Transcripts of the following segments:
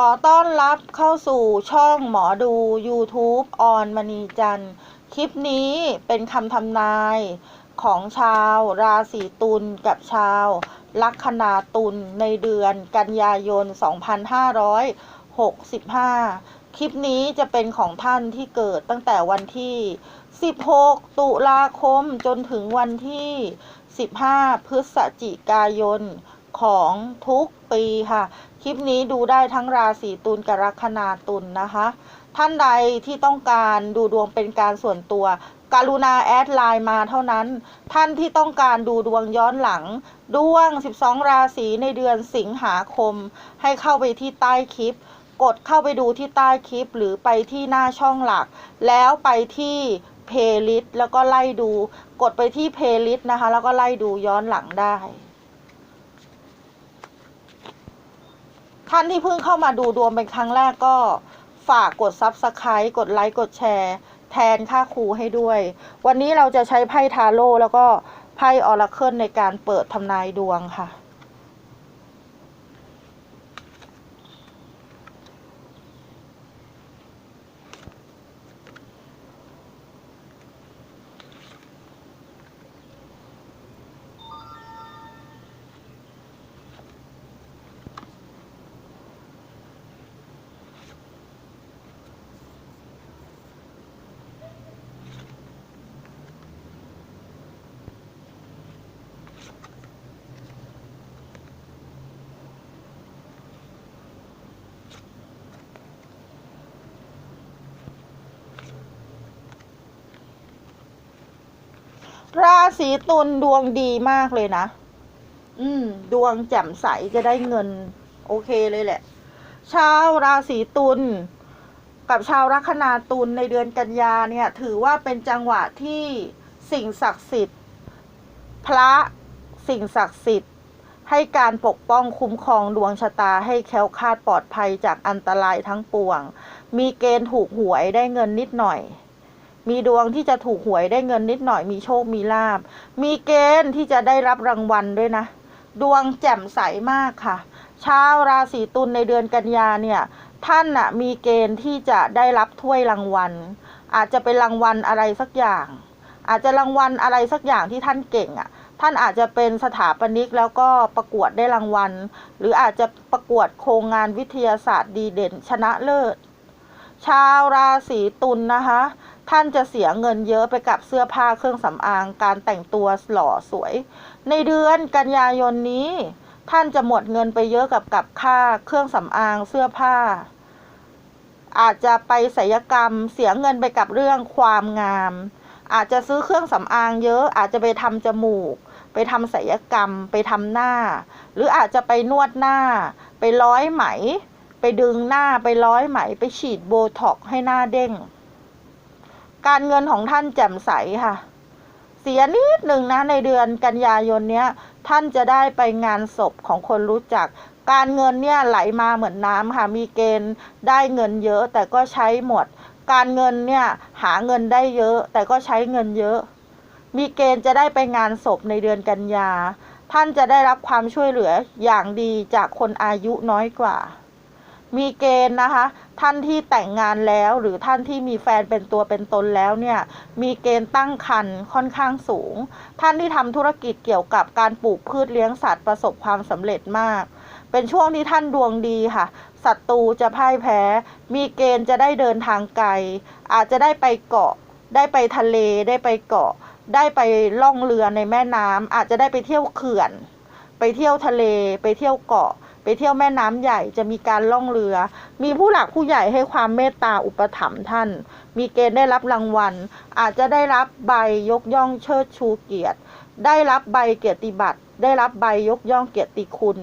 ขอต้อนรับเข้าสู่ช่องหมอดู YouTube ออนมณีจันทร์ คลิปนี้เป็นคำทำนายของชาวราศีตุลกับชาว ลัคนาตุลในเดือนกันยายน 2565 คลิปนี้จะเป็นของท่านที่เกิดตั้งแต่วันที่ 16 ตุลาคมจนถึงวันที่ 15 พฤศจิกายนของทุกปีค่ะ ลิปนี้ดูได้ทั้งราศีตุลกับลัคนาตุลนะคะ ท่านใดที่ต้องการดูดวงเป็นการส่วนตัว กรุณาแอดไลน์มาเท่านั้น ท่านที่ต้องการดูดวงย้อนหลัง ดวง 12 ราศีในเดือนสิงหาคม ให้เข้าไปที่ใต้คลิป กดเข้าไปดูที่ใต้คลิปหรือไปที่หน้าช่องหลัก แล้วไปที่เพลย์ลิสต์แล้วก็ไล่ดู กดไปที่เพลย์ลิสต์นะคะ แล้วก็ไล่ดูย้อนหลังได้ ท่านที่เพิ่งเข้ามาดูดวงเป็นครั้งแรกก็ฝากกด Subscribe กดไลค์ กดแชร์ แทนค่าครูให้ด้วย วันนี้เราจะใช้ไพ่ทาโร่แล้วก็ไพ่ออราเคิลในการเปิดทำนายดวงค่ะ ศีตุลดวงดีมากเลยนะ อืม ดวงแจ่มใสจะได้เงิน โอเคเลยแหละ ชาวราศีตุลกับชาวลัคนาตุลในเดือนกันยาเนี่ย ถือว่าเป็นจังหวะที่สิ่งศักดิ์สิทธิ์ พระสิ่งศักดิ์สิทธิ์ ให้การปกป้องคุ้มครองดวงชะตาให้แคล้วคลาดปลอดภัยจากอันตรายทั้งปวง มีเกณฑ์ถูกหวยได้เงินนิดหน่อย มีดวงที่จะถูกหวยได้เงินนิดหน่อยมีโชคมีลาบ มีเกณฑ์ที่จะได้รับรางวัลด้วยนะ ดวงแจ่มใสมากค่ะชาวราศีตุลในเดือนกันยาเนี่ยท่านน่ะมีเกณฑ์ที่จะได้รับถ้วยรางวัล อาจจะเป็นรางวัลอะไรสักอย่าง อาจจะรางวัลอะไรสักอย่างที่ท่านเก่งอะท่านอาจจะเป็นสถาปนิกแล้วก็ประกวดได้รางวัล หรืออาจจะประกวดโครงงานวิทยาศาสตร์ดีเด่นชนะเลิศ ชาวราศีตุลนะคะ ท่านจะเสียเงินเยอะไปกับเสื้อผ้าเครื่องสำอาง การแต่งตัวหล่อสวย ในเดือนกันยายนนี้ ท่านจะหมดเงินไปเยอะกับกับค่าเครื่องสำอางเสื้อผ้า อาจจะไปศัลยกรรมเสียเงินไปกับเรื่องความงาม อาจจะซื้อเครื่องสำอางเยอะ อาจจะไปทำจมูก ไปทำศัลยกรรม ไปทำหน้า หรืออาจจะไปนวดหน้า ไปร้อยไหม ไปดึงหน้าไปร้อยไหม ไปฉีดโบท็อกให้หน้าเด้ง การเงินของท่านแจ่มใสค่ะ เสียนิดหนึ่งนะในเดือนกันยายนเนี้ย ท่านจะได้ไปงานศพของคนรู้จัก การเงินเนี่ยไหลมาเหมือนน้ำค่ะ มีเกณฑ์ได้เงินเยอะแต่ก็ใช้หมด การเงินเนี่ยหาเงินได้เยอะ แต่ก็ใช้เงินเยอะ มีเกณฑ์จะได้ไปงานศพในเดือนกันยา ท่านจะได้รับความช่วยเหลืออย่างดีจากคนอายุน้อยกว่า มีเกณฑ์นะคะ ท่านที่แต่งงานแล้ว หรือท่านที่มีแฟนเป็นตัวเป็นตนแล้วเนี่ยมีเกณฑ์ตั้งครรภ์ค่อนข้างสูง ท่านที่ทำธุรกิจเกี่ยวกับการปลูกพืชเลี้ยงสัตว์ประสบความสำเร็จมาก เป็นช่วงที่ท่านดวงดีค่ะศัตรูจะพ่ายแพ้ มีเกณฑ์จะได้เดินทางไกล อาจจะได้ไปเกาะ ได้ไปทะเลได้ไปเกาะ ได้ไปล่องเรือในแม่น้ำอาจจะได้ไปเที่ยวเขื่อน ไปเที่ยวทะเล ไปเที่ยวเกาะ ไปเที่ยวแม่น้ำใหญ่จะมีการล่องเรือ มีผู้หลักผู้ใหญ่ให้ความเมตตาอุปถัมภ์ท่าน มีเกณฑ์ได้รับรางวัล อาจจะได้รับใบยกย่องเชิดชูเกียรติ ได้รับใบเกียรติบัตร ได้รับใบยกย่องเกียรติคุณ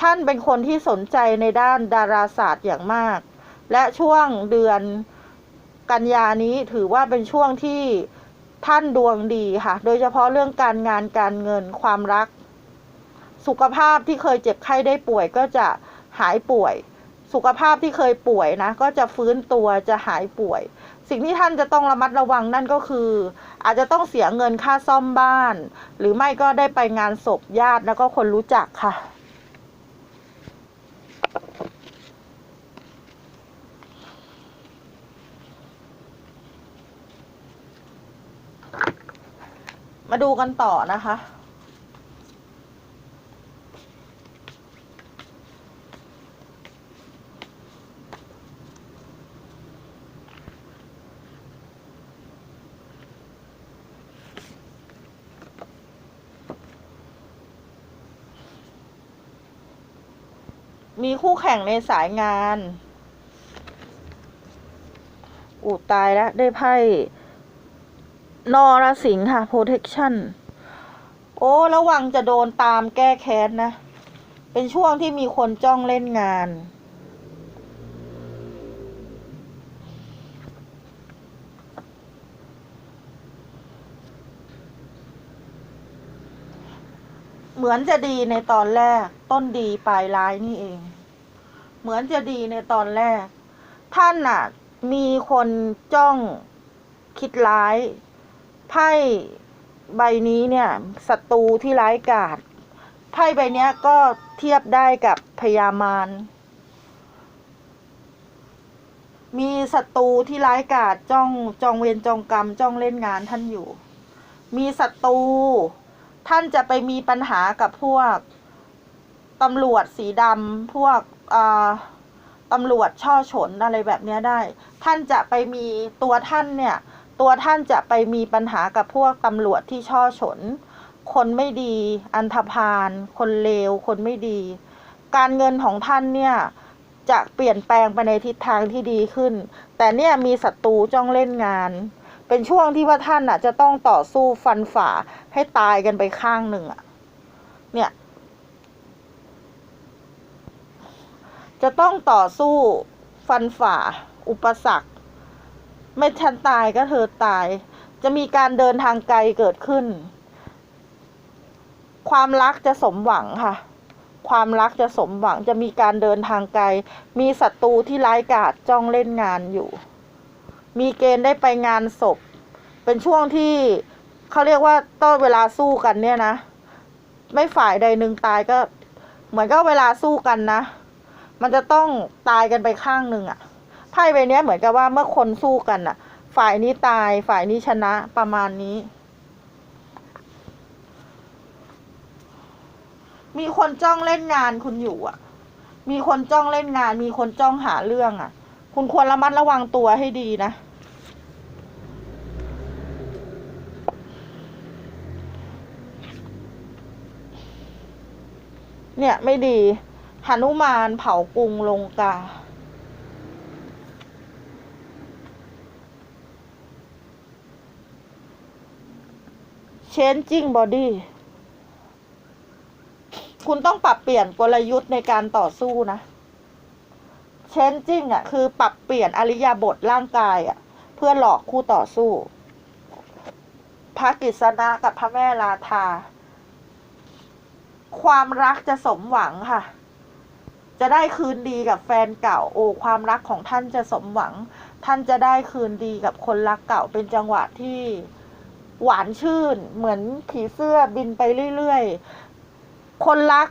ท่านเป็นคนที่สนใจในด้านดาราศาสตร์อย่างมาก และช่วงเดือนกันยานี้ถือว่าเป็นช่วงที่ท่านดวงดีค่ะ โดยเฉพาะเรื่องการงานการเงินความรัก สุขภาพที่เคยเจ็บไข้ได้ป่วยก็จะหายป่วย สุขภาพที่เคยป่วยนะก็จะฟื้นตัวจะหายป่วย สิ่งที่ท่านจะต้องระมัดระวังนั่นก็คือ อาจจะต้องเสียเงินค่าซ่อมบ้าน หรือไม่ก็ได้ไปงานศพญาติแล้วก็คนรู้จักค่ะมาดูกันต่อนะคะ มีคู่แข่งในสายงาน อูตายแล้ว ได้ไพ่นอรสิงห์ค่ะ protection โอ้ ระวังจะโดนตามแก้แค้นนะ เป็นช่วงที่มีคนจ้องเล่นงาน มือนจะดีในตอนแรก ต้นดีปลายร้ายนี่เอง เหมือนจะดีในตอนแรก ท่านน่ะ มีคนจ้องคิดร้ายไพ่ใบนี้เนี่ยศัตรูที่ร้ายกาจไพ่ใบนี้ก็เทียบได้กับพญามารมีศัตรูที่ร้ายกาจจ้องจองเวรจองกรรม จ้องเล่นงานท่านอยู่ มีศัตรู ท่านจะไปมีปัญหากับพวกตำรวจสีดำพวกตำรวจช่อฉนอะไรแบบนี้ได้ ท่านจะไปมีตัวท่านเนี่ย ตัวท่านจะไปมีปัญหากับพวกตำรวจที่ช่อฉน คนไม่ดี อันธพาล คนเลว คนไม่ดี การเงินของท่านเนี่ยจะเปลี่ยนแปลงไปในทิศทางที่ดีขึ้น แต่เนี่ยมีศัตรูจ้องเล่นงาน เป็นช่วงที่ว่าท่านอะ จะต้องต่อสู้ฟันฝ่าให้ตายกันไปข้างหนึ่งอะ เนี่ย จะต้องต่อสู้ฟันฝ่า อุปสรรค ไม่ฉันตายก็เธอตาย จะมีการเดินทางไกลเกิดขึ้น ความรักจะสมหวังค่ะ ความรักจะสมหวังจะมีการเดินทางไกล มีศัตรูที่ร้ายกาจจ้องเล่นงานอยู่ มีเกณฑ์ได้ไปงานศพ เป็นช่วงที่เขาเรียกว่าต้นเวลาสู้กันเนี่ยนะ ไม่ฝ่ายใดหนึ่งตายก็ เหมือนก็เวลาสู้กันนะ มันจะต้องตายกันไปข้างหนึ่งอะไพ่ใบนี้เหมือนกับว่าเมื่อคนสู้กันอะฝ่ายนี้ตายฝ่ายนี้ชนะประมาณนี้ มีคนจ้องเล่นงานคุณอยู่อะมีคนจ้องเล่นงาน มีคนจ้องหาเรื่องอะคุณควรระมัดระวังตัวให้ดีนะ เนี่ย ไม่ดีหนุมานเผากรุงลงกา changing body คุณต้องปรับเปลี่ยนกลยุทธ์ในการต่อสู้นะ changing อะ คือปรับเปลี่ยนอริยาบทร่างกายอะ เพื่อหลอกคู่ต่อสู้ พระกิษณะกับพระแม่ราธา ความรักจะสมหวังค่ะ จะได้คืนดีกับแฟนเก่า โอ้ความรักของท่านจะสมหวัง ท่านจะได้คืนดีกับคนรักเก่าเป็นจังหวะที่หวานชื่น เหมือนผีเสื้อบินไปเรื่อยๆ คนรัก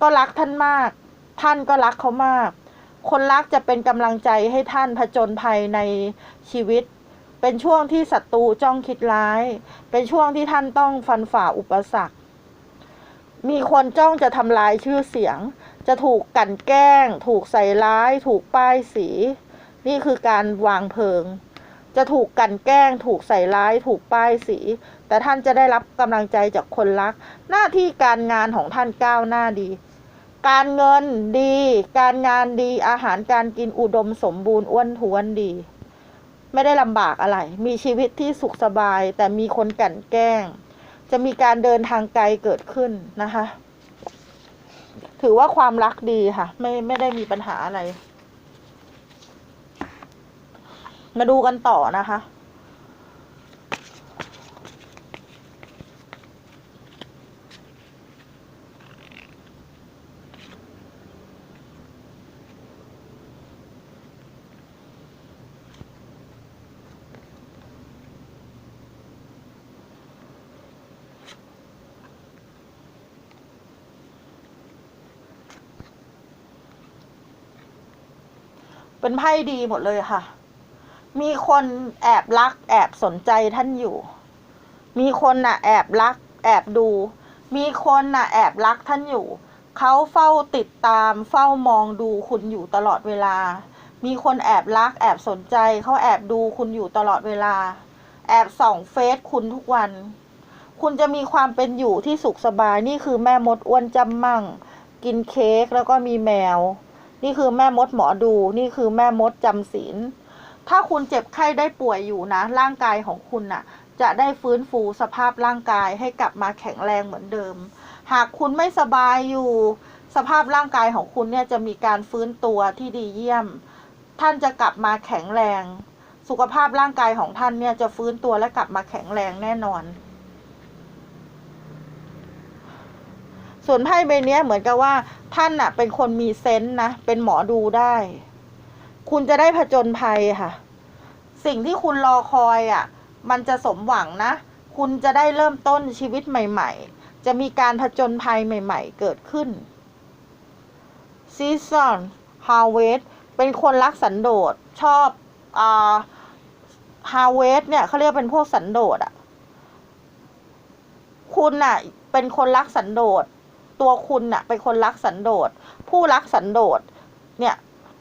ก็รักท่านมาก ท่านก็รักเขามาก คนรักจะเป็นกำลังใจให้ท่านผจญภัยในชีวิต เป็นช่วงที่ศัตรูจ้องคิดร้าย เป็นช่วงที่ท่านต้องฟันฝ่าอุปสรรค มีคนจ้องจะทำลายชื่อเสียง จะถูกกลั่นแกล้ง ถูกใส่ร้าย ถูกป้ายสี นี่คือการวางเพลิง จะถูกกลั่นแกล้ง ถูกใส่ร้าย ถูกป้ายสี แต่ท่านจะได้รับกำลังใจจากคนรัก หน้าที่การงานของท่านก้าวหน้าดี การเงินดี การงานดี อาหารการกินอุดมสมบูรณ์อ้วนท้วนดี ไม่ได้ลำบากอะไร มีชีวิตที่สุขสบาย แต่มีคนกลั่นแกล้ง จะมีการเดินทางไกลเกิดขึ้นนะคะ ถือว่าความรักดีค่ะ ไม่ไม่ได้มีปัญหาอะไร มาดูกันต่อนะคะ เป็นไพ่ดีหมดเลยค่ะ มีคนแอบรัก แอบสนใจท่านอยู่ มีคนน่ะ แอบรัก แอบดู มีคนน่ะ แอบรักท่านอยู่ เขาเฝ้าติดตาม เฝ้ามองดูคุณอยู่ตลอดเวลา มีคนแอบรัก แอบสนใจ เขาแอบดูคุณอยู่ตลอดเวลา แอบส่องเฟซคุณทุกวัน คุณจะมีความเป็นอยู่ที่สุขสบาย นี่คือแม่มดอ้วนจำมั่ง กินเค้กแล้วก็มีแมว นี่คือแม่มดหมอดู นี่คือแม่มดจำศีล ถ้าคุณเจ็บไข้ได้ป่วยอยู่นะ ร่างกายของคุณน่ะ จะได้ฟื้นฟูสภาพร่างกายให้กลับมาแข็งแรงเหมือนเดิม หากคุณไม่สบายอยู่ สภาพร่างกายของคุณเนี่ยจะมีการฟื้นตัวที่ดีเยี่ยม ท่านจะกลับมาแข็งแรง สุขภาพร่างกายของท่านเนี่ยจะฟื้นตัวและกลับมาแข็งแรงแน่นอนส่วนไพ่ใบเนี้ยเหมือนกับว่า ท่านน่ะเป็นคนมีเซนส์นะ เป็นหมอดูได้ คุณจะได้ผจญภัยค่ะ สิ่งที่คุณรอคอยอะมันจะสมหวังนะ คุณจะได้เริ่มต้นชีวิตใหม่ ๆ จะมีการผจญภัยใหม่ ๆ เกิดขึ้น Season Harvest เป็นคนรักสันโดษชอบอ่า Harvest เนี่ยเขาเรียกเป็นพวกสันโดษอะ คุณน่ะ เป็นคนรักสันโดษ ตัวคุณน่ะเป็นคนรักสันโดษ ผู้รักสันโดษ เนี่ย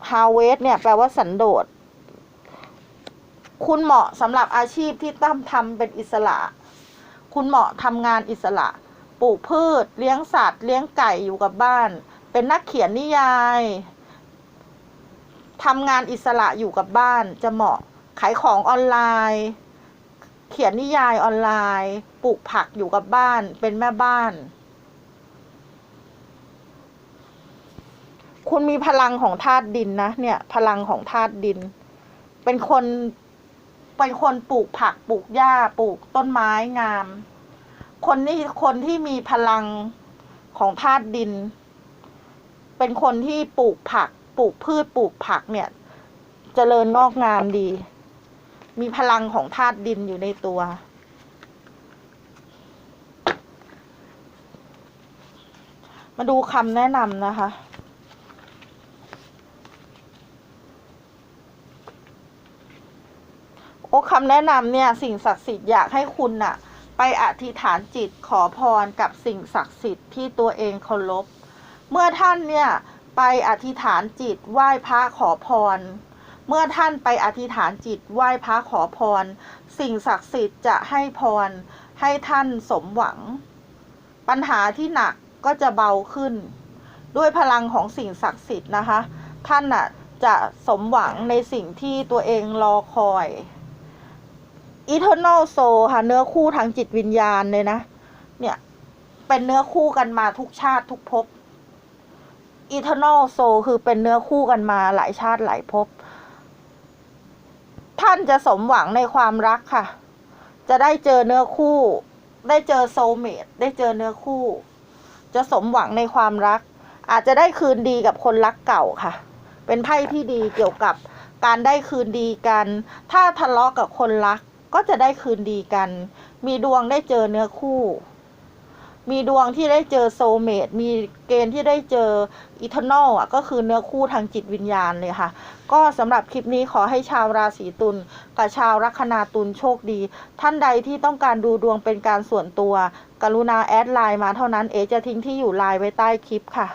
Harvest เนี่ยแปลว่าสันโดษ คุณเหมาะสำหรับอาชีพที่ต้องทำเป็นอิสระ คุณเหมาะทำงานอิสระ ปลูกพืช เลี้ยงสัตว์ เลี้ยงไก่อยู่กับบ้าน เป็นนักเขียนนิยายทำงานอิสระอยู่กับบ้าน จะเหมาะขายของออนไลน์ เขียนนิยายออนไลน์ ปลูกผักอยู่กับบ้าน เป็นแม่บ้าน คุณมีพลังของธาตุดินนะเนี่ย พลังของธาตุดิน เป็นคนเป็นคนปลูกผักปลูกหญ้าปลูกต้นไม้งาม คนนี้คนที่มีพลังของธาตุดิน เป็นคนที่ปลูกผัก ปลูกพืชปลูกผักเนี่ยเจริญงอกงามดี มีพลังของธาตุดินอยู่ในตัวมาดูคำแนะนำนะคะ โอ้คำแนะนำเนี่ยสิ่งศักดิ์สิทธิ์อยากให้คุณน่ะ ไปอธิษฐานจิตขอพรกับสิ่งศักดิ์สิทธิ์ที่ตัวเองเคารพเมื่อท่านเนี่ยไปอธิษฐานจิตไหว้พระขอพร เมื่อท่านไปอธิษฐานจิตไหว้พระขอพร สิ่งศักดิ์สิทธิ์จะให้พรให้ท่านสมหวัง ปัญหาที่หนักก็จะเบาขึ้น ด้วยพลังของสิ่งศักดิ์สิทธิ์นะคะ ท่านน่ะจะสมหวังในสิ่งที่ตัวเองรอคอย Eternal Soul ค่ะ เนื้อคู่ทางจิตวิญญาณเลยนะ เนี่ย เป็นเนื้อคู่กันมาทุกชาติทุกภพ Eternal Soul คือเป็นเนื้อคู่กันมาหลายชาติหลายภพ ท่านจะสมหวังในความรักค่ะ จะได้เจอเนื้อคู่ ได้เจอโซเมตได้เจอเนื้อคู่ จะสมหวังในความรัก อาจจะได้คืนดีกับคนรักเก่าค่ะ เป็นไพ่ที่ดีเกี่ยวกับการได้คืนดีกัน ถ้าทะเลาะกับคนรัก ก็จะได้คืนดีกัน มีดวงได้เจอเนื้อคู่ มีดวงที่ได้เจอโซเมตมีเกณฑ์ที่ได้เจออีเทอร์นอลอะก็คือเนื้อคู่ทางจิตวิญญาณเลยค่ะ ก็สำหรับคลิปนี้ขอให้ชาวราศีตุลกับชาวลัคนาตุลโชคดี ท่านใดที่ต้องการดูดวงเป็นการส่วนตัว กรุณาแอดไลน์มาเท่านั้นเอจะทิ้งที่อยู่ไลน์ไว้ใต้คลิปค่ะ